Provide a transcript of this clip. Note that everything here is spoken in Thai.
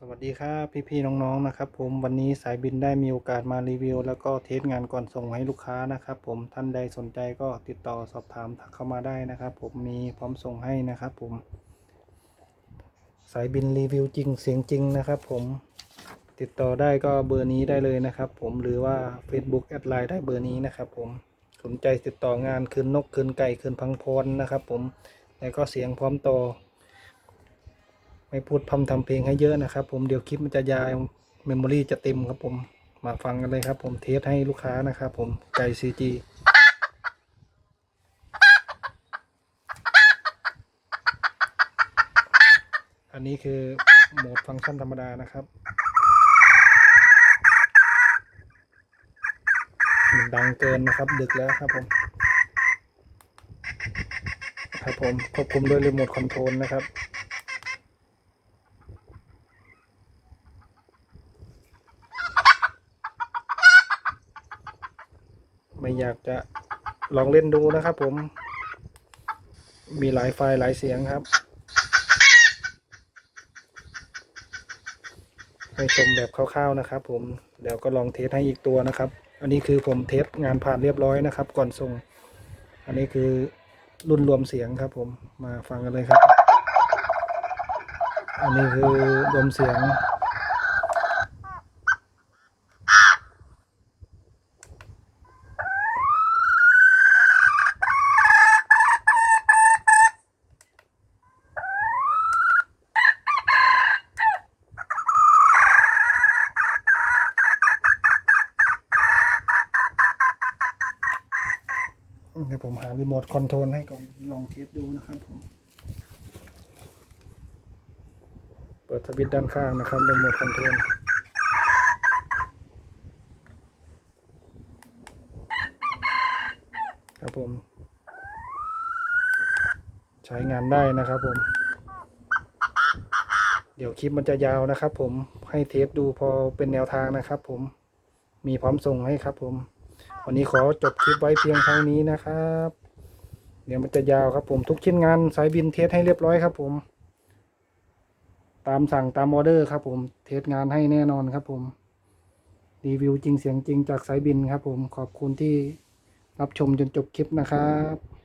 สวัสดีครับพี่ๆน้องๆนะครับ ผมวันนี้สายบินได้มีโอกาสมารีวิว แล้วก็เทสงานก่อนส่งให้ลูกค้านะครับ ผมท่านใดสนใจก็ติดต่อสอบถามทักเข้ามาได้นะครับ ผมมีพร้อมส่งให้นะครับ ผม สายบินรีวิวจริงเสียงจริงนะครับ ผมติดต่อได้ก็เบอร์นี้ได้เลยนะครับ ผมหรือว่า Facebook แอดไลน์ได้เบอร์นี้นะครับ ผมสนใจติดต่องานคืนนกคืนไก่คืนพังพรนะครับ ผมแล้วก็เสียงพร้อมต่อ ไม่พูดพร่ำทำเพลงให้เยอะนะครับ ผมเดี๋ยวคลิปมันจะยาวเมมโมรีจะเต็มครับผมมาฟังกันเลยครับผมเทสให้ลูกค้านะครับผมไก่ซีจีอันนี้คือโหมดฟังก์ชันธรรมดานะครับ มันดังเกินนะครับ ดึกแล้วครับผม ครับผมควบคุมด้วยรีโมทคอนโทรลนะครับ ไม่อยากจะลองเล่นดูนะครับผม มีหลายไฟล์หลายเสียงครับ ให้ชมแบบคร่าวๆนะครับ ผมเดี๋ยวก็ลองเทสให้อีกตัวนะครับ อันนี้คือผมเทสงานผ่านเรียบร้อยนะครับ ก่อนส่ง อันนี้คือรุ่นรวมเสียงครับ ผมมาฟังกันเลยครับ อันนี้คือรวมเสียง เดี๋ยวผมหารีโมทคอนโทรลให้ก่อนลองเทสดูนะครับผม เปิดสวิตช์ด้านข้างนะครับรีโมทคอนโทรลครับผม ใช้งานได้นะครับผม เดี๋ยวคลิปมันจะยาวนะครับผมให้เทสดูพอเป็นแนวทางนะครับผมมีพร้อมส่งให้ครับผม วันนี้ขอจบคลิปไว้เพียงเท่านี้นะครับ เดี๋ยวมันจะยาวครับผมทุกชิ้นงานสายบินเทสให้เรียบร้อยครับผม ตามสั่งตามออเดอร์ครับผมเทสงานให้แน่นอนครับผมรีวิวจริงเสียงจริงจากสายบินครับผมขอบคุณที่รับชมจนจบคลิปนะครับ